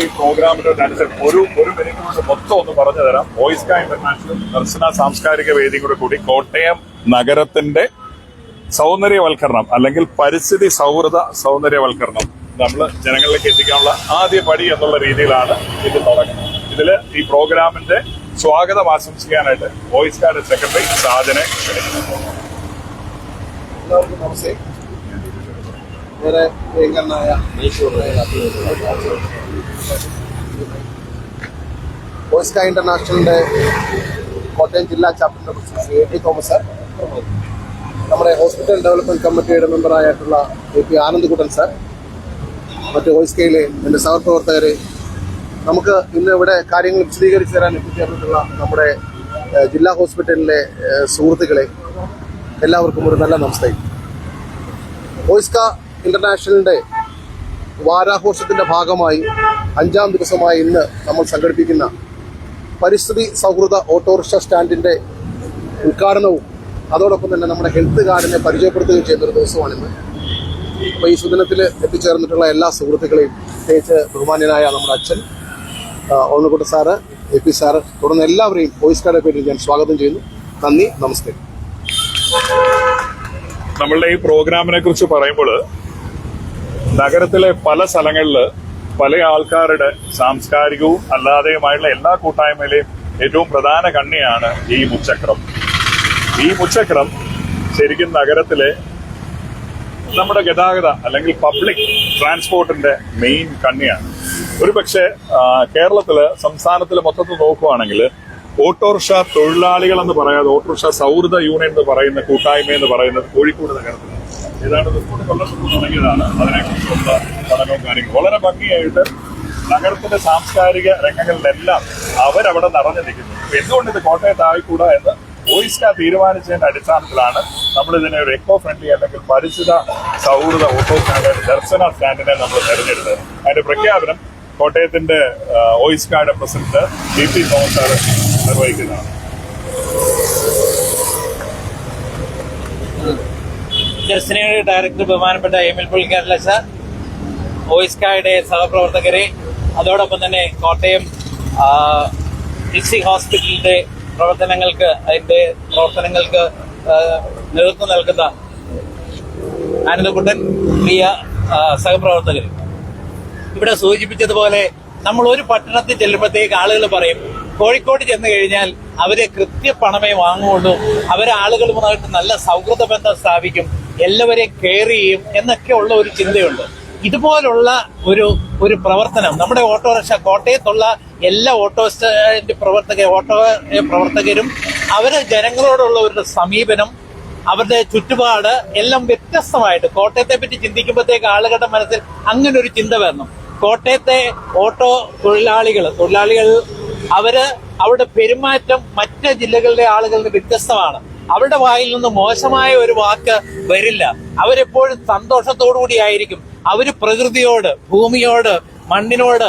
ഈ പ്രോഗ്രാമിന്റെ അനുസരിച്ച് ഒരു ഒരു മിനിറ്റ് കൊണ്ട് മൊത്തം ഒന്ന് പറഞ്ഞു തരാം. വോയിസ് കാ ഇന്റർനാഷണൽ ദർശന സാംസ്കാരിക വേദി കൂടെ കൂടി കോട്ടയം നഗരത്തിന്റെ സൗന്ദര്യവൽക്കരണം അല്ലെങ്കിൽ പരിസ്ഥിതി സൗഹൃദ സൗന്ദര്യവൽക്കരണം നമ്മൾ ജനങ്ങളിലേക്ക് എത്തിക്കാനുള്ള ആദ്യ പടി എന്നുള്ള രീതിയിലാണ് ഇത് തുടങ്ങുന്നത്. ഇതിൽ ഈ പ്രോഗ്രാമിന്റെ സ്വാഗതം ആശംസിക്കാനായിട്ട് വോയിസ് കാർഡ് സെക്രട്ടറി സാധനെ എല്ലാവർക്കും നമസ്തേ. വേറെ പ്രിയങ്കരനായ വോയിസ്ക ഇന്റർനാഷണലിന്റെ കോട്ടയം ജില്ലാ president Shri A T Thomas sir നമ്മുടെ ഹോസ്പിറ്റൽ ഡെവലപ്മെന്റ് കമ്മിറ്റിയുടെ മെമ്പറായിട്ടുള്ള എ പി ആനന്ദകുട്ടൻ സാർ മറ്റ് ഓയിസ്കയിലെ എന്റെ സഹപ്രവർത്തകരെ നമുക്ക് ഇന്ന് ഇവിടെ കാര്യങ്ങൾ വിശദീകരിച്ചു തരാൻ എത്തിച്ചേർന്നിട്ടുള്ള നമ്മുടെ ജില്ലാ ഹോസ്പിറ്റലിലെ സുഹൃത്തുക്കളെ എല്ലാവർക്കും ഒരു നല്ല നമസ്തേ. വോയിസ്ക ഇന്റർനാഷണലിന്റെ വാരാഘോഷത്തിന്റെ ഭാഗമായി അഞ്ചാം ദിവസമായി ഇന്ന് നമ്മൾ സംഘടിപ്പിക്കുന്ന പരിസ്ഥിതി സൗഹൃദ ഓട്ടോറിക്ഷ സ്റ്റാൻഡിന്റെ ഉദ്ഘാടനവും അതോടൊപ്പം തന്നെ നമ്മുടെ ഹെൽത്ത് കാർഡിനെ പരിചയപ്പെടുത്തുകയും ചെയ്യുന്ന ഒരു ദിവസമാണിന്ന് അപ്പോൾ ഈ സുദിനത്തിൽ എത്തിച്ചേർന്നിട്ടുള്ള എല്ലാ സുഹൃത്തുക്കളെയും പ്രത്യേകിച്ച് ബഹുമാന്യനായ നമ്മുടെ അച്ഛൻ ഓണക്കുട്ട സാറ് എ പി സാറ് തുടർന്ന് എല്ലാവരെയും വോയിസ് കാർഡ് പേരിൽ ഞാൻ സ്വാഗതം ചെയ്യുന്നു. നന്ദി നമസ്തേ. നമ്മളുടെ ഈ പ്രോഗ്രാമിനെ കുറിച്ച് പറയുമ്പോൾ നഗരത്തിലെ പല സ്ഥലങ്ങളിൽ പല ആൾക്കാരുടെ സാംസ്കാരികവും അല്ലാതെയുമായുള്ള എല്ലാ കൂട്ടായ്മയിലെയും ഏറ്റവും പ്രധാന കണ്ണിയാണ് ഈ മുച്ചക്രം. ഈ മുച്ചക്രം ശരിക്കും നഗരത്തിലെ നമ്മുടെ ഗതാഗത അല്ലെങ്കിൽ പബ്ലിക് ട്രാൻസ്പോർട്ടിന്റെ മെയിൻ കണ്ണിയാണ്. ഒരു പക്ഷേ കേരളത്തിൽ സംസ്ഥാനത്തിൽ മൊത്തത്തിൽ നോക്കുവാണെങ്കിൽ ഓട്ടോറിക്ഷ തൊഴിലാളികൾ എന്ന് പറയാതെ ഓട്ടോറിക്ഷ സൗഹൃദ യൂണിയൻ എന്ന് പറയുന്ന കൂട്ടായ്മ എന്ന് പറയുന്നത് കോഴിക്കോട് നഗരത്തിലാണ്. ഏതാണ്ട് മുപ്പത് കൊല്ലം മുമ്പ് തുടങ്ങിയതാണ് അതിനെക്കുറിച്ചുള്ള പഠനവും കാര്യങ്ങളും. വളരെ ഭംഗിയായിട്ട് നഗരത്തിന്റെ സാംസ്കാരിക രംഗങ്ങളിലെല്ലാം അവരവിടെ നിറഞ്ഞു നിൽക്കുന്നു എന്തുകൊണ്ട് ഇത് കോട്ടയത്തായിക്കൂടാ എന്ന് വോയിസ്ക തീരുമാനിച്ചതിന്റെ അടിസ്ഥാനത്തിലാണ് നമ്മൾ ഇതിനെ ഒരു എക്കോ ഫ്രണ്ട്ലി അല്ലെങ്കിൽ പരിചിത സൗഹൃദ ഓട്ടോ സ്റ്റാൻഡ് ദർശന സ്റ്റാൻഡിനെ നമ്മൾ തെരഞ്ഞെടുത്തത്. അതിന്റെ പ്രഖ്യാപനം കോട്ടയത്തിന്റെ വോയിസ്കായുടെ പ്രസിഡന്റ് ഡി പി തോമസ് നിർവഹിക്കുന്നതാണ്. ദർശനയുടെ ഡയറക്ടർ ബഹുമാനപ്പെട്ട എം എൽ പുള്ളിക്കാരല്ല സാർ ഓയിസ്കായുടെ സഹപ്രവർത്തകരെ അതോടൊപ്പം തന്നെ കോട്ടയം ഡിസി ഹോസ്പിറ്റലിന്റെ പ്രവർത്തനങ്ങൾക്ക് അതിന്റെ പ്രവർത്തനങ്ങൾക്ക് നേതൃത്വം നൽകുന്ന ആനന്ദകുട്ടൻ പ്രിയ സഹപ്രവർത്തകർ. ഇവിടെ സൂചിപ്പിച്ചതുപോലെ നമ്മൾ ഒരു പട്ടണത്തിൽ ചെല്ലുമ്പോഴത്തേക്ക് ആളുകൾ പറയും കോഴിക്കോട് ചെന്ന് കഴിഞ്ഞാൽ അവരെ കൃത്യപണമേ വാങ്ങുള്ളൂ അവരെ ആളുകളുമായിട്ട് നല്ല സൗഹൃദ ബന്ധം സ്ഥാപിക്കും. എല്ലാവരെയും കെയർ ചെയ്യും എന്നൊക്കെ ഉള്ള ഒരു ചിന്തയുണ്ട്. ഇതുപോലുള്ള ഒരു ഒരു പ്രവർത്തനം നമ്മുടെ ഓട്ടോറിക്ഷ കോട്ടയത്തുള്ള എല്ലാ ഓട്ടോ പ്രവർത്തക ഓട്ടോ പ്രവർത്തകരും അവരെ ജനങ്ങളോടുള്ള ഒരു സമീപനം അവരുടെ ചുറ്റുപാട് എല്ലാം വ്യത്യസ്തമായിട്ട് കോട്ടയത്തെ പറ്റി ചിന്തിക്കുമ്പോഴത്തേക്ക് ആളുകളുടെ മനസ്സിൽ അങ്ങനെ ഒരു ചിന്ത വരണം. കോട്ടയത്തെ ഓട്ടോ തൊഴിലാളികൾ തൊഴിലാളികൾ അവർ അവരുടെ പെരുമാറ്റം മറ്റ് ജില്ലകളിലെ ആളുകളുടെ വ്യത്യസ്തമാണ്. അവരുടെ വായിൽ നിന്ന് മോശമായ ഒരു വാക്ക് വരില്ല. അവരെപ്പോഴും സന്തോഷത്തോടു കൂടിയായിരിക്കും അവർ പ്രകൃതിയോട് ഭൂമിയോട് മണ്ണിനോട്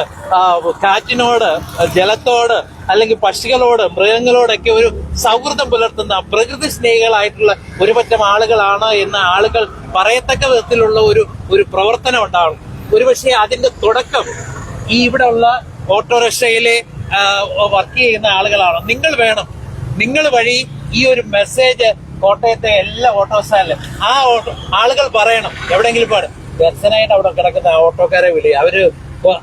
കാറ്റിനോട് ജലത്തോട് അല്ലെങ്കിൽ പക്ഷികളോട് മൃഗങ്ങളോടൊക്കെ ഒരു സൗഹൃദം പുലർത്തുന്ന പ്രകൃതി സ്നേഹികളായിട്ടുള്ള ഒരുപറ്റം ആളുകളാണ് എന്ന് ആളുകൾ പറയത്തക്ക വിധത്തിലുള്ള ഒരു ഒരു പ്രവർത്തനം ഉണ്ടാകും ഒരുപക്ഷെ അതിന്റെ തുടക്കം ഈ ഇവിടെ ഉള്ള ഓട്ടോറിക്ഷയിലെ വർക്ക് ചെയ്യുന്ന ആളുകളാണ്. നിങ്ങൾ വേണം. നിങ്ങൾ വഴി ഈ ഒരു മെസ്സേജ് കോട്ടയത്തെ എല്ലാ ഓട്ടോ സ്റ്റാൻഡിലും ആ ഓട്ടോ ആളുകൾ പറയണം. എവിടെയെങ്കിലും പാട്. ദർശനായിട്ട് അവിടെ കിടക്കുന്ന ഓട്ടോക്കാരെ വിളി. അവർ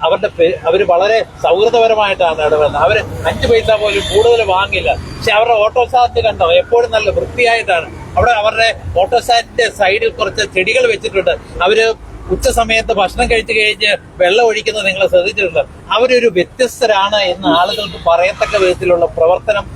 അവരുടെ അവർ വളരെ സൗഹൃദപരമായിട്ടാണ് ഇടപെടുന്നത് അവർ അഞ്ച് പൈസ പോലും കൂടുതൽ വാങ്ങില്ല. പക്ഷെ അവരുടെ ഓട്ടോ സ്റ്റാൻഡ് കണ്ടോ? എപ്പോഴും നല്ല വൃത്തിയായിട്ടാണ്. അവിടെ അവരുടെ ഓട്ടോ സ്റ്റാൻഡിന്റെ സൈഡിൽ കുറച്ച് ചെടികൾ വെച്ചിട്ടുണ്ട്. അവർ ഉച്ച സമയത്ത് ഭക്ഷണം കഴിച്ചു കഴിഞ്ഞ് വെള്ളം ഒഴിക്കുന്നത് നിങ്ങൾ ശ്രദ്ധിച്ചിട്ടുണ്ട്? അവരൊരു വ്യത്യസ്തരാണ് എന്ന് ആളുകൾക്ക് പറയത്തക്ക വിധത്തിലുള്ള പ്രവർത്തനം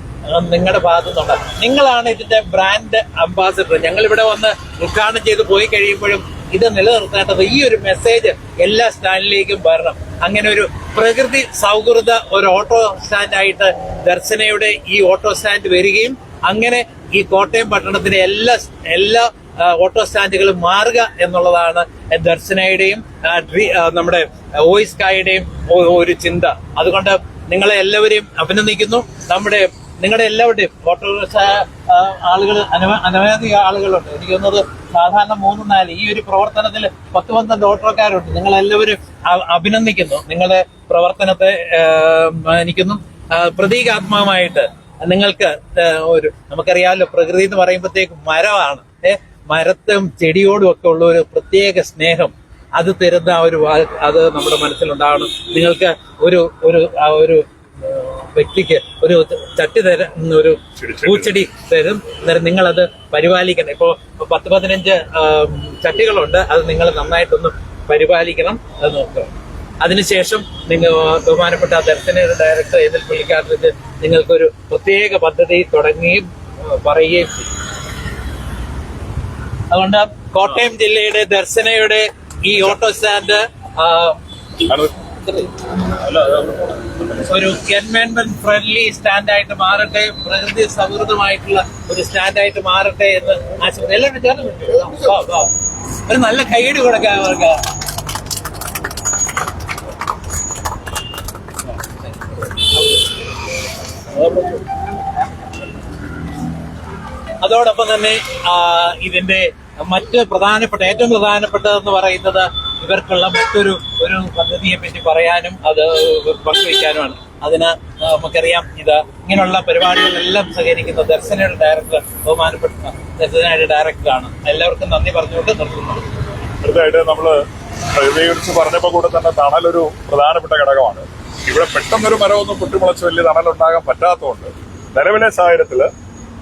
നിങ്ങളുടെ ഭാഗത്തു നിന്നുണ്ട് നിങ്ങളാണ് ഇതിന്റെ ബ്രാൻഡ് അംബാസിഡർ. ഞങ്ങൾ ഇവിടെ വന്ന് ഉദ്ഘാടനം ചെയ്ത് പോയി കഴിയുമ്പോഴും ഇത് നിലനിർത്തേണ്ടത് ഈ ഒരു മെസ്സേജ് എല്ലാ സ്റ്റാൻഡിലേക്കും വരണം. അങ്ങനെ ഒരു പ്രകൃതി സൗഹൃദ ഒരു ഓട്ടോ സ്റ്റാൻഡായിട്ട് ദർശനയുടെ ഈ ഓട്ടോ സ്റ്റാൻഡ് വരികയും അങ്ങനെ ഈ കോട്ടയം പട്ടണത്തിലെ എല്ലാ എല്ലാ ഓട്ടോ സ്റ്റാൻഡുകൾ മാറുക എന്നുള്ളതാണ് ദർശനയുടെയും നമ്മുടെ വോയിസ് കായുടെയും ഒരു ചിന്ത. അതുകൊണ്ട് നിങ്ങളെ എല്ലാവരെയും അഭിനന്ദിക്കുന്നു. നമ്മുടെ നിങ്ങളുടെ എല്ലാവരുടെയും ഓട്ടോറിക്ഷ ആളുകൾ അനവധി ആളുകളുണ്ട്. എനിക്ക് തോന്നുന്നത് സാധാരണ മൂന്ന് നാല് ഈ ഒരു പ്രവർത്തനത്തിൽ പത്ത് പന്ത്രണ്ട് ഓട്ടോക്കാരുണ്ട്. നിങ്ങൾ എല്ലാവരും അഭിനന്ദിക്കുന്നു. നിങ്ങളുടെ പ്രവർത്തനത്തെ മാനിക്കുന്നു. പ്രതീകാത്മകമായിട്ട് നിങ്ങൾക്ക് ഒരു നമുക്കറിയാമല്ലോ പ്രകൃതി എന്ന് പറയുമ്പോഴത്തേക്ക് മരമാണ്. ഏ മരത്തും ചെടിയോടും ഒക്കെ ഉള്ള ഒരു പ്രത്യേക സ്നേഹം അത് തരുന്ന ആ ഒരു അത് നമ്മുടെ മനസ്സിലുണ്ടാകണം നിങ്ങൾക്ക് ഒരു ഒരു ആ ഒരു വ്യക്തിക്ക് ഒരു ചട്ടി തരും ഒരു. പൂച്ചെടി തരും. അന്നേരം നിങ്ങളത് പരിപാലിക്കണം. ഇപ്പോ പത്ത് പതിനഞ്ച് ചട്ടികളുണ്ട്. അത് നിങ്ങൾ നന്നായിട്ടൊന്ന് പരിപാലിക്കണം. അത് നോക്കുക അതിനുശേഷം നിങ്ങൾ ബഹുമാനപ്പെട്ട ദർശന ഡയറക്ടർ ഏതിൽ പുള്ളിക്കാരത്തിൽ നിങ്ങൾക്കൊരു പ്രത്യേക പദ്ധതി തുടങ്ങുകയും പറയുകയും ചെയ്യും. അതുകൊണ്ട് കോട്ടയം ജില്ലയുടെ ദർശനയുടെ ഈ ഓട്ടോ സ്റ്റാൻഡ് ഒരു എൻവയോൺമെന്റ് ഫ്രണ്ട്ലി സ്റ്റാൻഡായിട്ട് മാറട്ടെ പ്രകൃതി സൗഹൃദമായിട്ടുള്ള ഒരു സ്റ്റാൻഡായിട്ട് മാറട്ടെ എന്ന് എല്ലാവരും. ഒരു നല്ല കൈയടി കൊടുക്കാം അവർക്ക്. അതോടൊപ്പം തന്നെ ഇതിന്റെ മറ്റ് പ്രധാനപ്പെട്ട ഏറ്റവും പ്രധാനപ്പെട്ടതെന്ന് പറയുന്നത് ഇവർക്കുള്ള മറ്റൊരു ഒരു പദ്ധതിയെ പറ്റി പറയാനും അത് പങ്കുവയ്ക്കാനുമാണ്. അതിന് നമുക്കറിയാം ഇത് ഇങ്ങനെയുള്ള പരിപാടികളെല്ലാം സഹകരിക്കുന്ന ദർശനയുടെ ഡയറക്ടർ ബഹുമാനപ്പെട്ട ദർശനയുടെ ഡയറക്ടറാണ്. എല്ലാവർക്കും നന്ദി പറഞ്ഞുകൊണ്ട് നിർത്തുന്നു. അടുത്തായിട്ട് നമ്മൾ പ്രകൃതിയെക്കുറിച്ച് പറഞ്ഞപ്പോൾ കൂടെ തന്നെ തണലൊരു പ്രധാനപ്പെട്ട ഘടകമാണ്. ഇവിടെ പെട്ടെന്നൊരു മരമൊന്നും പൊട്ടിമുളച്ച് വലിയ തണലുണ്ടാകാൻ പറ്റാത്തതുകൊണ്ട് നിലവിലെ സാഹചര്യത്തിൽ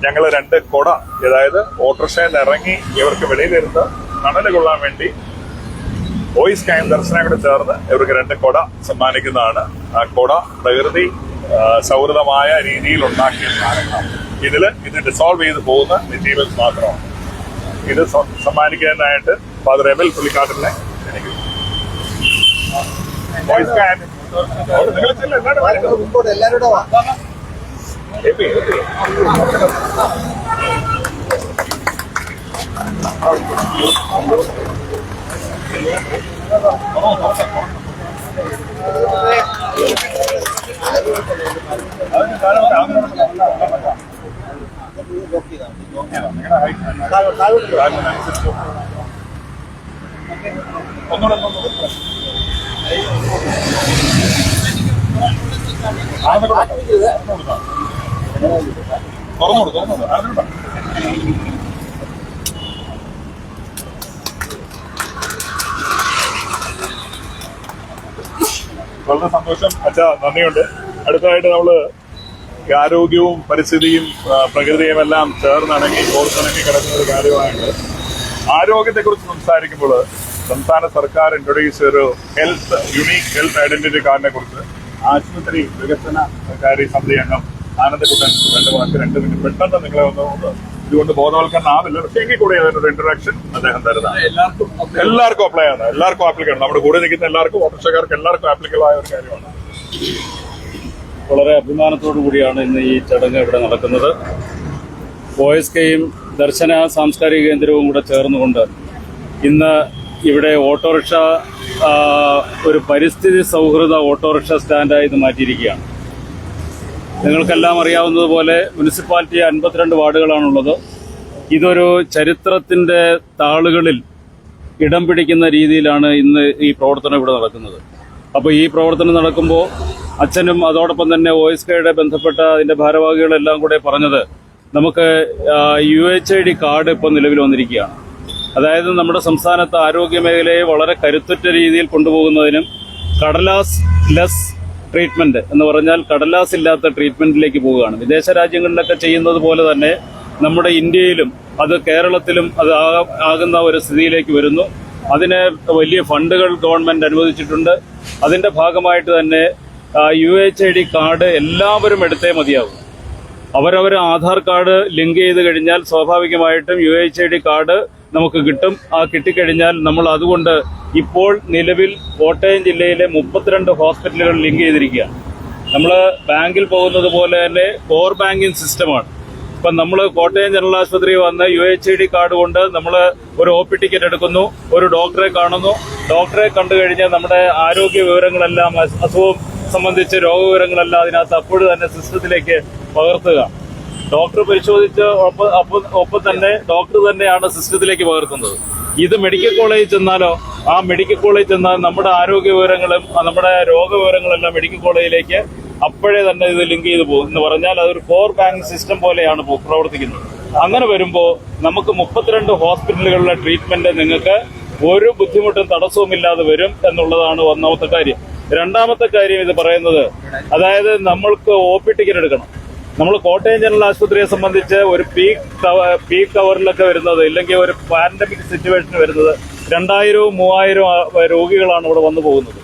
ഞങ്ങൾ രണ്ട് കൊട അതായത് ഓട്ടോറിക്ഷയിൽ ഇറങ്ങി ഇവർക്ക് വെളിയിലിരുന്ന് തണൽ കൊള്ളാൻ വേണ്ടി വോയിസ് കൈം ദർശനം കൂടെ ചേർന്ന് ഇവർക്ക് രണ്ട് കൊട സമ്മാനിക്കുന്നതാണ്. ആ കൊട പ്രകൃതി സൗഹൃദമായ രീതിയിൽ ഉണ്ടാക്കിയ സാധനങ്ങളാണ്. ഇതിൽ ഇത് ഡിസോൾവ് ചെയ്ത് പോകുന്ന മെറ്റീരിയൽസ് മാത്രമാണ്. ഇത് സമ്മാനിക്കാനായിട്ട് ഫാദർ എബൽ പുള്ളിക്കാട്ടിനെ എനിക്ക് വോയിസ് കൈം നിങ്ങൾ ചെല്ല്, എല്ലാവരും വളരെ സന്തോഷം. അച്ഛാ നന്ദിയുണ്ട്. അടുത്തതായിട്ട് നമ്മൾ ആരോഗ്യവും പരിസ്ഥിതിയും ആ, പ്രകൃതിയും എല്ലാം ചേർന്നിണങ്ങി കോർത്തിണങ്ങി കിടക്കുന്ന ഒരു കാര്യമായിട്ട് ആരോഗ്യത്തെക്കുറിച്ച് സംസാരിക്കുമ്പോൾ സംസ്ഥാന സർക്കാർ ഇൻട്രൊഡ്യൂസ് ഒരു ഹെൽത്ത് യുണീക് ഹെൽത്ത് ഐഡന്റിറ്റി കാർഡിനെ കുറിച്ച് ആശുപത്രി വികസന കാര്യ സമിതി അംഗം ആനന്ദകുട്ടൻ രണ്ട് വാക്ക് രണ്ട് മിനിറ്റ് പെട്ടെന്ന് നിങ്ങളെ ഒന്ന് ഒന്ന് ഇതുകൊണ്ട് ബോധവൽക്കരണം ആവില്ല. പക്ഷേ എങ്കിൽ കൂടി അതിനൊരു ഇൻട്രൊഡക്ഷൻ അദ്ദേഹം തരുന്നതാണ് എല്ലാവർക്കും എല്ലാവർക്കും അപ്ലൈ ആണ് എല്ലാവർക്കും ആപ്ലിക്കേഷൻ നമ്മുടെ കൂടെ നിൽക്കുന്ന എല്ലാവർക്കും ഓട്ടോറിക്ഷക്കാർക്ക് എല്ലാവർക്കും ആപ്ലിക്കബിൾ ആയ ഒരു കാര്യമാണ്. വളരെ അഭിമാനത്തോടു കൂടിയാണ് ഇന്ന് ഈ ചടങ്ങ് ഇവിടെ നടക്കുന്നത്. വോയിസ് കെയും ദർശന സാംസ്കാരിക കേന്ദ്രവും കൂടെ ചേർന്നുകൊണ്ട് ഇന്ന് ഇവിടെ ഓട്ടോറിക്ഷ ഒരു പരിസ്ഥിതി സൗഹൃദ ഓട്ടോറിക്ഷ സ്റ്റാൻഡായി ഇത് മാറ്റിയിരിക്കുകയാണ്. നിങ്ങൾക്കെല്ലാം അറിയാവുന്നതുപോലെ മുനിസിപ്പാലിറ്റി അൻപത്തിരണ്ട് വാർഡുകളാണുള്ളത്. ഇതൊരു ചരിത്രത്തിന്റെ താളുകളിൽ ഇടം പിടിക്കുന്ന രീതിയിലാണ് ഇന്ന് ഈ പ്രവർത്തനം ഇവിടെ നടക്കുന്നത്. അപ്പോൾ ഈ പ്രവർത്തനം നടക്കുമ്പോൾ അച്ഛനും അതോടൊപ്പം തന്നെ ഒ എസ് കെയുടെ ബന്ധപ്പെട്ട അതിന്റെ ഭാരവാഹികളെല്ലാം കൂടെ പറഞ്ഞത് നമുക്ക് U H I D card ഇപ്പോൾ നിലവിൽ വന്നിരിക്കുകയാണ്. അതായത് നമ്മുടെ സംസ്ഥാനത്ത് ആരോഗ്യ മേഖലയെ വളരെ കരുത്തുറ്റ രീതിയിൽ കൊണ്ടുപോകുന്നതിനും കടലാസ് ലെസ് ട്രീറ്റ്മെന്റ് എന്ന് പറഞ്ഞാൽ കടലാസ് ഇല്ലാത്ത ട്രീറ്റ്മെന്റിലേക്ക് പോവുകയാണ്. വിദേശ രാജ്യങ്ങളിലൊക്കെ ചെയ്യുന്നത് പോലെ തന്നെ നമ്മുടെ ഇന്ത്യയിലും അത് കേരളത്തിലും അത് ആകുന്ന ഒരു സ്ഥിതിയിലേക്ക് വരുന്നു. അതിന് വലിയ ഫണ്ടുകൾ ഗവൺമെന്റ് അനുവദിച്ചിട്ടുണ്ട്. അതിന്റെ ഭാഗമായിട്ട് തന്നെ U H I D card എല്ലാവരും എടുത്തേ മതിയാകും അവരവർ ആധാർ കാർഡ് ലിങ്ക് ചെയ്ത് കഴിഞ്ഞാൽ സ്വാഭാവികമായിട്ടും U H I D card നമുക്ക് കിട്ടും. ആ കിട്ടിക്കഴിഞ്ഞാൽ നമ്മൾ അതുകൊണ്ട് ഇപ്പോൾ നിലവിൽ കോട്ടയം ജില്ലയിലെ മുപ്പത്തിരണ്ട് ഹോസ്പിറ്റലുകൾ ലിങ്ക് ചെയ്തിരിക്കുകയാണ്. നമ്മൾ ബാങ്കിൽ പോകുന്നത് പോലെ തന്നെ കോർ ബാങ്കിങ് സിസ്റ്റമാണ്. ഇപ്പം നമ്മൾ കോട്ടയം ജനറൽ ആശുപത്രി വന്ന് യു എച്ച് ഡി കാർഡ് കൊണ്ട് നമ്മൾ ഒരു ഒ പി ടിക്കറ്റ് എടുക്കുന്നു ഒരു ഡോക്ടറെ കാണുന്നു. ഡോക്ടറെ കണ്ടു കഴിഞ്ഞാൽ നമ്മുടെ ആരോഗ്യ വിവരങ്ങളെല്ലാം അസ്- അസുഖം സംബന്ധിച്ച് രോഗവിവരങ്ങളെല്ലാം അതിനകത്ത് അപ്പോഴും തന്നെ സിസ്റ്റത്തിലേക്ക് പകർത്തുക. ഡോക്ടർ പരിശോധിച്ച് ഒപ്പം തന്നെ ഡോക്ടർ തന്നെയാണ് സിസ്റ്റത്തിലേക്ക് പകർത്തുന്നത്. ഇത് മെഡിക്കൽ കോളേജിൽ ചെന്നാലോ? ആ മെഡിക്കൽ കോളേജിൽ ചെന്നാൽ നമ്മുടെ ആരോഗ്യ വിവരങ്ങളും നമ്മുടെ രോഗവിവരങ്ങളെല്ലാം മെഡിക്കൽ കോളേജിലേക്ക് അപ്പോഴേ തന്നെ ഇത് ലിങ്ക് ചെയ്ത് പോകും. എന്ന് പറഞ്ഞാൽ അതൊരു കോർ ബാങ്ക് സിസ്റ്റം പോലെയാണ് പ്രവർത്തിക്കുന്നത്. അങ്ങനെ വരുമ്പോൾ നമുക്ക് മുപ്പത്തിരണ്ട് ഹോസ്പിറ്റലുകളിലെ ട്രീറ്റ്മെന്റ് നിങ്ങൾക്ക് ഒരു ബുദ്ധിമുട്ടും തടസ്സവും ഇല്ലാതെ വരും എന്നുള്ളതാണ് ഒന്നാമത്തെ കാര്യം. രണ്ടാമത്തെ കാര്യം ഇത് പറയുന്നത് അതായത് നമ്മൾക്ക് ഒ പി ടിക്കറ്റ് എടുക്കണം. നമ്മൾ കോട്ടയം ജനറൽ ആശുപത്രിയെ സംബന്ധിച്ച് ഒരു പീക്ക് പീക്ക് അവറിലൊക്കെ വരുന്നത് ഇല്ലെങ്കിൽ ഒരു പാൻഡമിക് സിറ്റുവേഷൻ വരുന്നത് രണ്ടായിരവും മൂവായിരവും രോഗികളാണ് ഇവിടെ വന്നു പോകുന്നത്.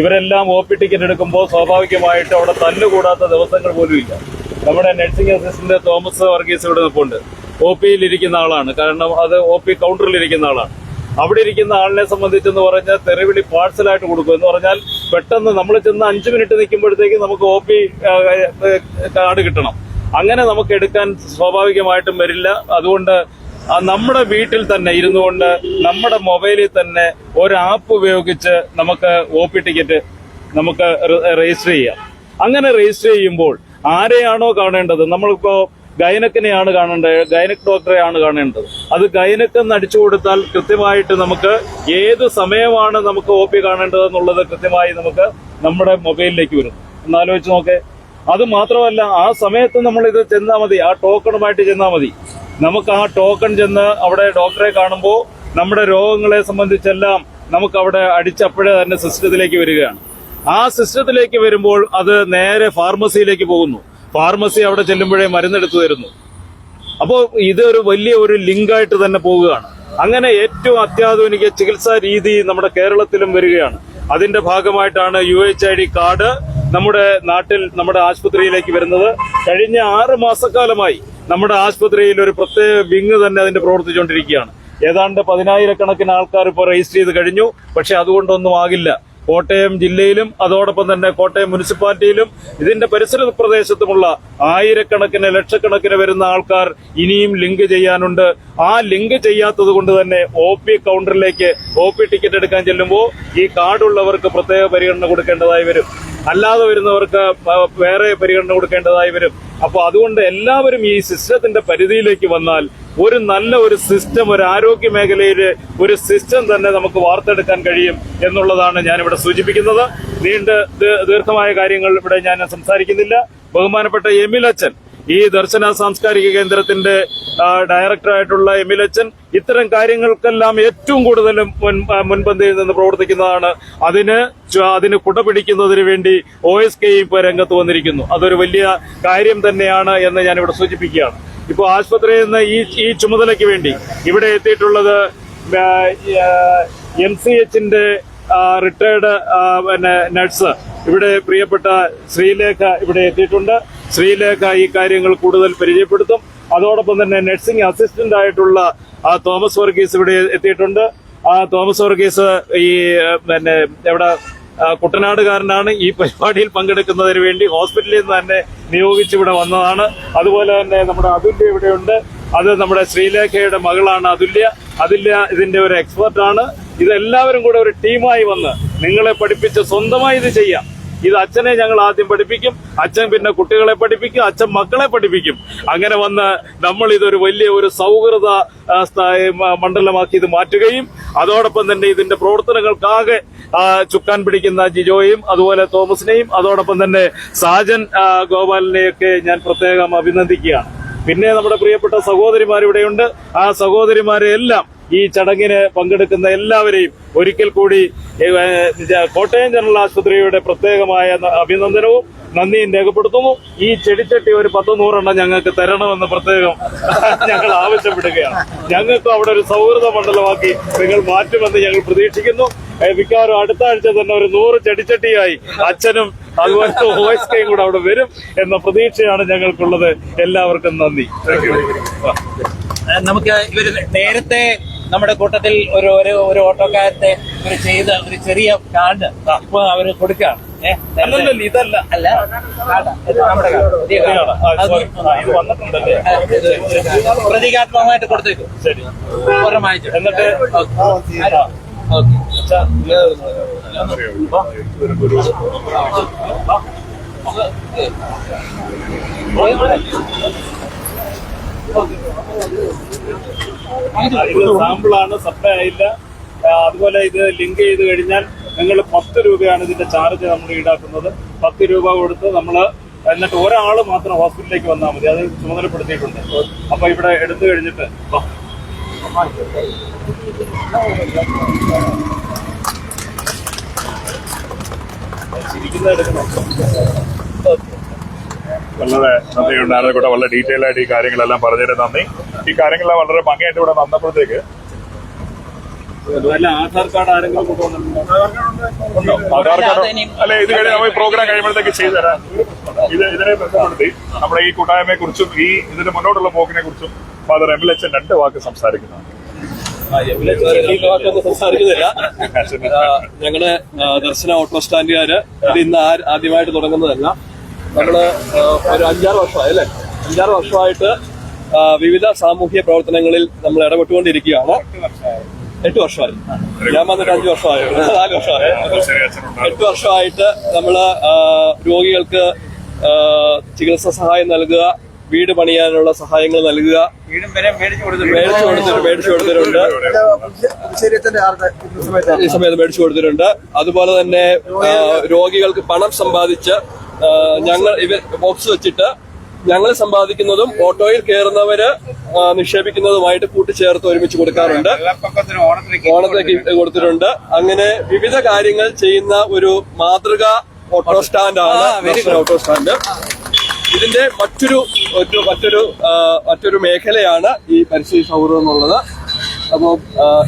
ഇവരെല്ലാം ഒ പി ടിക്കറ്റ് എടുക്കുമ്പോൾ സ്വാഭാവികമായിട്ട് അവിടെ തല്ലുകൂടാത്ത ദിവസങ്ങൾ പോലും ഇല്ല. നമ്മുടെ നഴ്സിംഗ് അസിസ്റ്റന്റ് തോമസ് വർഗീസ് ഇവിടെ നിൽപ്പുണ്ട് ഒ പിയിൽ ഇരിക്കുന്ന ആളാണ്. കാരണം അത് ഒ പി കൗണ്ടറിൽ ഇരിക്കുന്ന ആളാണ്. അവിടെ ഇരിക്കുന്ന ആളിനെ സംബന്ധിച്ചെന്ന് പറഞ്ഞാൽ തെറിവിളി പാഴ്സലായിട്ട് കൊടുക്കും എന്ന് പറഞ്ഞാൽ പെട്ടെന്ന് നമ്മൾ ചെന്ന് അഞ്ചു മിനിറ്റ് നിൽക്കുമ്പോഴത്തേക്ക് നമുക്ക് ഒ പി കാർഡ് കിട്ടണം. അങ്ങനെ നമുക്ക് എടുക്കാൻ സ്വാഭാവികമായിട്ടും വരില്ല. അതുകൊണ്ട് നമ്മുടെ വീട്ടിൽ തന്നെ ഇരുന്നു കൊണ്ട് നമ്മുടെ മൊബൈലിൽ തന്നെ ഒരു ആപ്പ് ഉപയോഗിച്ച് നമുക്ക് ഒ പി ടിക്കറ്റ് നമുക്ക് രജിസ്റ്റർ ചെയ്യാം. അങ്ങനെ രജിസ്റ്റർ ചെയ്യുമ്പോൾ ആരെയാണോ കാണേണ്ടത്? നമ്മളിപ്പോ ഗൈനക്കിനെയാണ് കാണേണ്ടത് ഗൈനക് ഡോക്ടറെയാണ് കാണേണ്ടത്. അത് ഗൈനക്ക് എന്ന് അടിച്ചു കൊടുത്താൽ കൃത്യമായിട്ട് നമുക്ക് ഏത് സമയമാണ് നമുക്ക് ഒ പി കാണേണ്ടത് എന്നുള്ളത് കൃത്യമായി നമുക്ക് നമ്മുടെ മൊബൈലിലേക്ക് വരും. ഒന്നാലോചിച്ച് നോക്കേ. അത് മാത്രമല്ല ആ സമയത്ത് നമ്മൾ ഇത് ചെന്നാൽ മതി. ആ ടോക്കണുമായിട്ട് ചെന്നാൽ മതി. നമുക്ക് ആ ടോക്കൺ ചെന്ന് അവിടെ ഡോക്ടറെ കാണുമ്പോൾ നമ്മുടെ രോഗങ്ങളെ സംബന്ധിച്ചെല്ലാം നമുക്ക് അവിടെ അടിച്ചപ്പോഴേ തന്നെ സിസ്റ്റത്തിലേക്ക് വരികയാണ്. ആ സിസ്റ്റത്തിലേക്ക് വരുമ്പോൾ അത് നേരെ ഫാർമസിയിലേക്ക് പോകുന്നു. ഫാർമസി അവിടെ ചെല്ലുമ്പോഴേ മരുന്നെടുത്തു തരുന്നു. അപ്പോൾ ഇതൊരു വലിയ ഒരു ലിങ്കായിട്ട് തന്നെ പോവുകയാണ്. അങ്ങനെ ഏറ്റവും അത്യാധുനിക ചികിത്സാ രീതി നമ്മുടെ കേരളത്തിലും വരികയാണ്. അതിന്റെ ഭാഗമായിട്ടാണ് U H I D card നമ്മുടെ നാട്ടിൽ നമ്മുടെ ആശുപത്രിയിലേക്ക് വരുന്നത്. കഴിഞ്ഞ ആറ് മാസക്കാലമായി നമ്മുടെ ആശുപത്രിയിൽ ഒരു പ്രത്യേക വിങ് തന്നെ അതിന്റെ പ്രവർത്തിച്ചുകൊണ്ടിരിക്കുകയാണ്. ഏതാണ്ട് പതിനായിരക്കണക്കിന് ആൾക്കാർ ഇപ്പോൾ രജിസ്റ്റർ ചെയ്ത് കഴിഞ്ഞു. പക്ഷെ അതുകൊണ്ടൊന്നും ആകില്ല. കോട്ടയം ജില്ലയിലും അതോടൊപ്പം തന്നെ കോട്ടയം മുനിസിപ്പാലിറ്റിയിലും ഇതിന്റെ പരിസര പ്രദേശത്തുമുള്ള ആയിരക്കണക്കിന് ലക്ഷക്കണക്കിന് വരുന്ന ആൾക്കാർ ഇനിയും ലിങ്ക് ചെയ്യാനുണ്ട്. ആ ലിങ്ക് ചെയ്യാത്തത് കൊണ്ട് തന്നെ ഒ പി കൗണ്ടറിലേക്ക് ഒ പി ടിക്കറ്റ് എടുക്കാൻ ചെല്ലുമ്പോൾ ഈ കാർഡുള്ളവർക്ക് പ്രത്യേക പരിഗണന കൊടുക്കേണ്ടതായി വരും. അല്ലാതെ വരുന്നവർക്ക് വേറെ പരിഗണന കൊടുക്കേണ്ടതായി വരും. അപ്പൊ അതുകൊണ്ട് എല്ലാവരും ഈ സിസ്റ്റത്തിന്റെ പരിധിയിലേക്ക് വന്നാൽ ഒരു നല്ല ഒരു സിസ്റ്റം ഒരു ആരോഗ്യ മേഖലയിൽ ഒരു സിസ്റ്റം തന്നെ നമുക്ക് വാർത്തെടുക്കാൻ കഴിയും എന്നുള്ളതാണ് ഞാൻ ഇവിടെ സൂചിപ്പിക്കുന്നത്. നീണ്ട് ദീർഘമായ കാര്യങ്ങൾ ഇവിടെ ഞാൻ സംസാരിക്കുന്നില്ല. ബഹുമാനപ്പെട്ട എമിൽ എമിലച്ചൻ ഈ ദർശന സാംസ്കാരിക കേന്ദ്രത്തിന്റെ ഡയറക്ടറായിട്ടുള്ള എമിലച്ചൻ ഇത്തരം കാര്യങ്ങൾക്കെല്ലാം ഏറ്റവും കൂടുതൽ മുൻപന്തിയിൽ നിന്ന് പ്രവർത്തിക്കുന്നതാണ്. അതിന് അതിന് കുട പിടിക്കുന്നതിന് വേണ്ടി ഒ എസ് കെ ഇപ്പോൾ രംഗത്ത് വന്നിരിക്കുന്നു. അതൊരു വലിയ കാര്യം തന്നെയാണ് എന്ന് ഞാനിവിടെ സൂചിപ്പിക്കുകയാണ്. ഇപ്പോൾ ആശുപത്രിയിൽ നിന്ന് ഈ ഈ ചുമതലയ്ക്ക് വേണ്ടി ഇവിടെ എത്തിയിട്ടുള്ളത് എം സി എച്ചിന്റെ റിട്ടയർഡ് പിന്നെ നഴ്സ്. ഇവിടെ പ്രിയപ്പെട്ട ശ്രീലേഖ ഇവിടെ എത്തിയിട്ടുണ്ട്. ശ്രീലേഖ ഈ കാര്യങ്ങൾ കൂടുതൽ പരിചയപ്പെടുത്തും. അതോടൊപ്പം തന്നെ നഴ്സിംഗ് അസിസ്റ്റന്റ് ആയിട്ടുള്ള ആ തോമസ് വർഗീസ് ഇവിടെ എത്തിയിട്ടുണ്ട്. ആ തോമസ് വർഗീസ് ഈ പിന്നെ എവിടെ കുട്ടനാടുകാരനാണ്. ഈ പരിപാടിയിൽ പങ്കെടുക്കുന്നതിന് വേണ്ടി ഹോസ്പിറ്റലിൽ നിന്ന് തന്നെ നിയോഗിച്ച് ഇവിടെ വന്നതാണ്. അതുപോലെ തന്നെ നമ്മുടെ അതുല്യ ഇവിടെയുണ്ട്. അത് നമ്മുടെ ശ്രീലേഖയുടെ മകളാണ് അതുല്യ. അതുല്യ ഇതിന്റെ ഒരു എക്സ്പെർട്ടാണ്. ഇതെല്ലാവരും കൂടെ ഒരു ടീമായി വന്ന് നിങ്ങളെ പഠിപ്പിച്ച് സ്വന്തമായി ഇത് ചെയ്യാം. ഇത് അച്ഛനെ ഞങ്ങൾ ആദ്യം പഠിപ്പിക്കും അച്ഛൻ പിന്നെ കുട്ടികളെ പഠിപ്പിക്കും അച്ഛൻ മക്കളെ പഠിപ്പിക്കും. അങ്ങനെ വന്ന് നമ്മൾ ഇതൊരു വലിയ ഒരു സൗഹൃദ മണ്ഡലമാക്കി ഇത് മാറ്റുകയും അതോടൊപ്പം തന്നെ ഇതിന്റെ പ്രവർത്തനങ്ങൾക്കാകെ ചുക്കാൻ പിടിക്കുന്ന ജിജോയും അതുപോലെ തോമസിനെയും അതോടൊപ്പം തന്നെ സാജൻ ഗോപാലിനെയൊക്കെ ഞാൻ പ്രത്യേകം അഭിനന്ദിക്കുകയാണ്. പിന്നെ നമ്മുടെ പ്രിയപ്പെട്ട സഹോദരിമാരിവിടെയുണ്ട്. ആ സഹോദരിമാരെ എല്ലാം ഈ ചടങ്ങിന് പങ്കെടുക്കുന്ന എല്ലാവരെയും ഒരിക്കൽ കൂടി കോട്ടയം ജനറൽ ആശുപത്രിയുടെ പ്രത്യേകമായ അഭിനന്ദനവും നന്ദിയും രേഖപ്പെടുത്തുന്നു. ഈ ചെടിച്ചട്ടി ഒരു പത്ത് നൂറെണ്ണം ഞങ്ങൾക്ക് തരണമെന്ന് പ്രത്യേകം ഞങ്ങൾ ആവശ്യപ്പെടുകയാണ്. ഞങ്ങൾക്ക് അവിടെ ഒരു സൗഹൃദ മണ്ഡലമാക്കി നിങ്ങൾ മാറ്റുമെന്ന് ഞങ്ങൾ പ്രതീക്ഷിക്കുന്നു. മിക്കവാറും അടുത്ത ആഴ്ച തന്നെ ഒരു നൂറ് ചെടിച്ചട്ടിയായി അച്ഛനും അതുപോലെ വോയിസ് കൈയും കൂടെ അവിടെ വരും എന്ന പ്രതീക്ഷയാണ് ഞങ്ങൾക്കുള്ളത്. എല്ലാവർക്കും നന്ദി. നമുക്ക് ഇവർ നേരത്തെ നമ്മുടെ കൂട്ടത്തിൽ ഒരു ഒരു ഒരു ഓട്ടോക്കാരത്തെ ഒരു ചെയ്ത ഒരു ചെറിയ കാർഡ് ഇപ്പൊ അവർ കൊടുക്കാം ഏഹ് ഇതല്ല. അല്ല. പ്രതീകാത്മകമായിട്ട് കൊടുത്തേക്കും. ശരി. ഒരെണ്ണം എന്നിട്ട്? ഓക്കെ ഓക്കെ അച്ഛാ, ഇത് ഒരു ഗുരു ഇത് സാമ്പിളാണ് സപ്ലൈ ആയില്ല. അതുപോലെ ഇത് ലിങ്ക് ചെയ്ത് കഴിഞ്ഞാൽ നിങ്ങൾ പത്ത് രൂപയാണ് ഇതിന്റെ ചാർജ് നമ്മൾ ഈടാക്കുന്നത്. പത്ത് രൂപ കൊടുത്ത് നമ്മൾ എന്നിട്ട് ഒരാൾ മാത്രം ഹോസ്പിറ്റലിലേക്ക് വന്നാൽ മതി. അത് ചുമതലപ്പെടുത്തിയിട്ടുണ്ട്. അപ്പൊ ഇവിടെ എടുത്തു കഴിഞ്ഞിട്ട് വാ. ചിരിക്കുന്നത് എടുക്കണം. വളരെ നന്ദിയുണ്ടായിരുന്നു. കൂടെ വളരെ ഡീറ്റെയിൽ ആയിട്ട് ഈ കാര്യങ്ങളെല്ലാം പറഞ്ഞതിന് നന്ദി. ഈ കാര്യങ്ങളെല്ലാം വളരെ ഭംഗിയായിട്ട് ഇവിടെ വന്നപ്പോഴത്തേക്ക് ആധാർ കാർഡ് അല്ലെ ഇത് കഴിഞ്ഞ് നമ്മൾ പ്രോഗ്രാം കഴിയുമ്പോഴത്തേക്ക് ചെയ്തു തരാം ഇത് ഇതിനെ ബന്ധപ്പെടുത്തി നമ്മുടെ ഈ കൂട്ടായ്മയെ കുറിച്ചും ഈ ഇതിന്റെ മുന്നോട്ടുള്ള പോക്കിനെ കുറിച്ചും ഫാദർ എം എൽ എച്ച് രണ്ട് വാക്ക് സംസാരിക്കുന്നതാണ് വാക്കൊന്നും സംസാരിക്കുന്നില്ല. ഞങ്ങളുടെ ഞങ്ങൾ ദർശന ഓട്ടോ സ്റ്റാൻഡുകാര് ഇത് ഇന്ന് ആദ്യമായിട്ട് തുടങ്ങുന്നതല്ല. നമ്മൾ ആ, ഒരു അഞ്ചാറ് വർഷമായി അല്ലേ? അഞ്ചാറ് വർഷമായിട്ട് വിവിധ സാമൂഹ്യ പ്രവർത്തനങ്ങളിൽ നമ്മൾ ഇടപെട്ടുകൊണ്ടിരിക്കുകയാണ്. എട്ട് വർഷമായി. ഞാൻ വന്നിട്ട് അഞ്ചു വർഷമായി. നാല് വർഷമായി. എട്ട് വർഷമായിട്ട് നമ്മൾ രോഗികൾക്ക് ചികിത്സ സഹായം നൽകുക വീട് പണിയാനുള്ള സഹായങ്ങൾ നൽകുക. വീടും വരെ മേടിച്ചു കൊടുത്തിട്ടുണ്ട്. ഈ സമയത്ത് മേടിച്ചു കൊടുത്തിട്ടുണ്ട്. അതുപോലെ തന്നെ രോഗികൾക്ക് പണം സമ്പാദിച്ച് ഞങ്ങൾ ഇവർ ബോക്സ് വെച്ചിട്ട് ഞങ്ങൾ സമ്പാദിക്കുന്നതും ഓട്ടോയിൽ കയറുന്നവര് നിക്ഷേപിക്കുന്നതുമായിട്ട് കൂട്ടിച്ചേർത്ത് ഒരുമിച്ച് കൊടുക്കാറുണ്ട്. ഓണത്തിലേക്ക് കൊടുത്തിട്ടുണ്ട്. അങ്ങനെ വിവിധ കാര്യങ്ങൾ ചെയ്യുന്ന ഒരു മാതൃക ഓട്ടോ സ്റ്റാൻഡാണ് ഓട്ടോ സ്റ്റാൻഡ് ഇതിന്റെ മറ്റൊരു ഒരു മറ്റൊരു മറ്റൊരു മേഖലയാണ് ഈ പരിസ്ഥിതി സൗഹൃദം എന്നുള്ളത്. അപ്പോൾ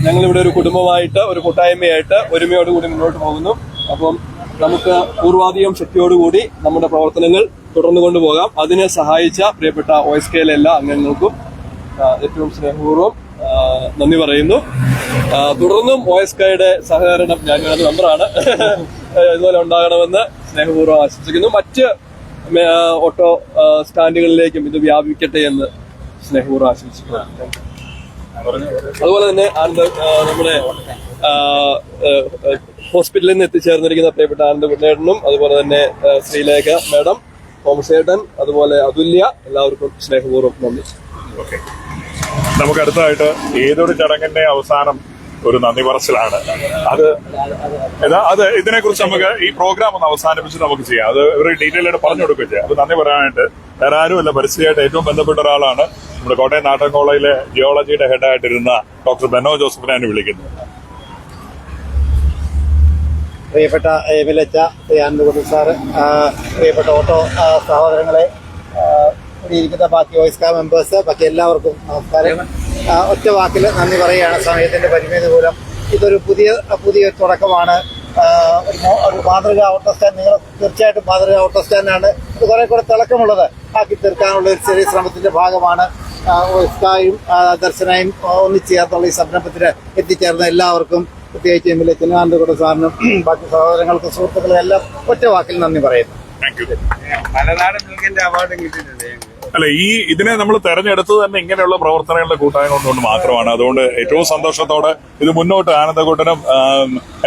ഞങ്ങൾ ഇവിടെ ഒരു കുടുംബമായിട്ട് ഒരു കൂട്ടായ്മയായിട്ട് ഒരുമയോടുകൂടി മുന്നോട്ട് പോകുന്നു. അപ്പം നമുക്ക് പൂർവാധികം ശക്തിയോടുകൂടി നമ്മുടെ പ്രവർത്തനങ്ങൾ തുടർന്നു കൊണ്ടുപോകാം. അതിനെ സഹായിച്ച പ്രിയപ്പെട്ട ഒ എസ് കെയിലെ എല്ലാ അംഗങ്ങൾക്കും ഏറ്റവും സ്നേഹപൂർവം നന്ദി പറയുന്നു. തുടർന്നും ഒ എസ് കെയുടെ സഹകരണം അത് മെമ്പറാണ് ഇതുപോലെ ഉണ്ടാകണമെന്ന് സ്നേഹപൂർവം ആശംസിക്കുന്നു. മറ്റ് ഓട്ടോ സ്റ്റാൻഡുകളിലേക്കും ഇത് വ്യാപിക്കട്ടെ എന്ന് സ്നേഹപൂർവം ആശംസിക്കുന്നു. അതുപോലെ തന്നെ നമ്മുടെ ഹോസ്പിറ്റലിൽ നിന്ന് എത്തിച്ചേർന്നിരിക്കുന്ന പ്രിയപ്പെട്ട ആനന്ദ കുട്ടേട്ടനും അതുപോലെ തന്നെ ശ്രീലേഖ മാഡം തോമസേട്ടൻ അതുപോലെ അതുല്യ എല്ലാവർക്കും സ്നേഹപൂർവം നന്ദി. ഓക്കെ. നമുക്ക് അടുത്തതായിട്ട് ഏതൊരു ചടങ്ങിന്റെ അവസാനം ഒരു നന്ദി പറച്ചിലാണ്. അത് അത് ഇതിനെ കുറിച്ച് നമുക്ക് ഈ പ്രോഗ്രാം ഒന്ന് അവസാനിപ്പിച്ച് നമുക്ക് ചെയ്യാം. അത് ഒരു ഡീറ്റെയിൽ ആയിട്ട് പറഞ്ഞു കൊടുക്കുകയും ചെയ്യാം. നന്ദി പറയാനായിട്ട് വേറെ അല്ല പരിസ്ഥിതിയായിട്ട് ഏറ്റവും ബന്ധപ്പെട്ട ഒരാളാണ് നമ്മുടെ കോട്ടയം നാട്ടൻ കോളേജിലെ ജിയോളജിയുടെ ഹെഡായിട്ടിരുന്ന ഡോക്ടർ ബെനോ ജോസഫിനെയാണ് വിളിക്കുന്നത് പ്രിയപ്പെട്ട എമിലച്ച ശ്രീ ആനന്ദകുമാർ സാറ് പ്രിയപ്പെട്ട ഓട്ടോ സഹോദരങ്ങളെ ഇരിക്കുന്ന ബാക്കി വോയിസ് കാ മെമ്പേഴ്സ് ബാക്കി എല്ലാവർക്കും നമസ്കാരം. ഒറ്റ വാക്കിൽ നന്ദി പറയുകയാണ്. സമയത്തിന്റെ പരിമിതി മൂലം ഇതൊരു പുതിയ പുതിയ തുടക്കമാണ്. ഒരു മാതൃക ഓട്ടോ സ്റ്റാൻഡ് നിങ്ങൾ തീർച്ചയായിട്ടും മാതൃക ഓട്ടോ സ്റ്റാൻഡാണ്. ഇത് കുറെ കൂടെ തിളക്കമുള്ളത്. ആക്കി തീർക്കാനുള്ള ഒരു ചെറിയ ശ്രമത്തിന്റെ ഭാഗമാണ്. വോയിസ്കായും ദർശനയും ഒന്നിച്ചേർന്നുള്ള ഈ സംരംഭത്തിന് എത്തിച്ചേർന്ന എല്ലാവർക്കും പ്രത്യേകിച്ച് എം എൽ എ ചിന്നാനന്ദകുട സാറിനും ബാക്കി സഹോദരങ്ങൾക്കും സുഹൃത്തുക്കളും എല്ലാം ഒറ്റ വാക്കിൽ നന്ദി പറയുന്നു. മലനാട് കിട്ടിയിട്ടുണ്ട്. അല്ല ഈ ഇതിനെ നമ്മൾ തെരഞ്ഞെടുത്തത് തന്നെ ഇങ്ങനെയുള്ള പ്രവർത്തനങ്ങളുടെ കൂട്ടായ്മ കൊണ്ടുകൊണ്ട് മാത്രമാണ്. അതുകൊണ്ട് ഏറ്റവും സന്തോഷത്തോടെ ഇത് മുന്നോട്ട് ആനന്ദകൂട്ടനും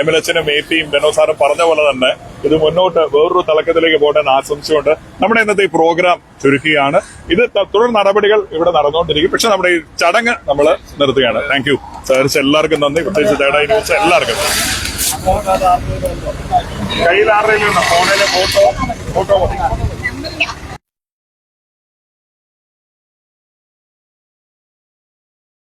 എം എൽ എച്ചിനും എ പിയും ബെനോസാറും പറഞ്ഞ പോലെ തന്നെ ഇത് മുന്നോട്ട് വേറൊരു തലക്കത്തിലേക്ക് പോകട്ടെ എന്ന് ആശംസിച്ചുകൊണ്ട് നമ്മുടെ ഇന്നത്തെ ഈ പ്രോഗ്രാം ചുരുക്കുകയാണ് ഇത് തുടർ നടപടികൾ ഇവിടെ നടന്നുകൊണ്ടിരിക്കും. പക്ഷെ നമ്മുടെ ഈ ചടങ്ങ് നമ്മൾ നിർത്തുകയാണ്. താങ്ക് യു സഹകരിച്ച എല്ലാവർക്കും നന്ദി. പ്രത്യേകിച്ച് തേടായി ന്യൂസ് എല്ലാവർക്കും. കയ്യിൽ ആരുടെയും ഫോണിലെ ഫോട്ടോ ഫോട്ടോ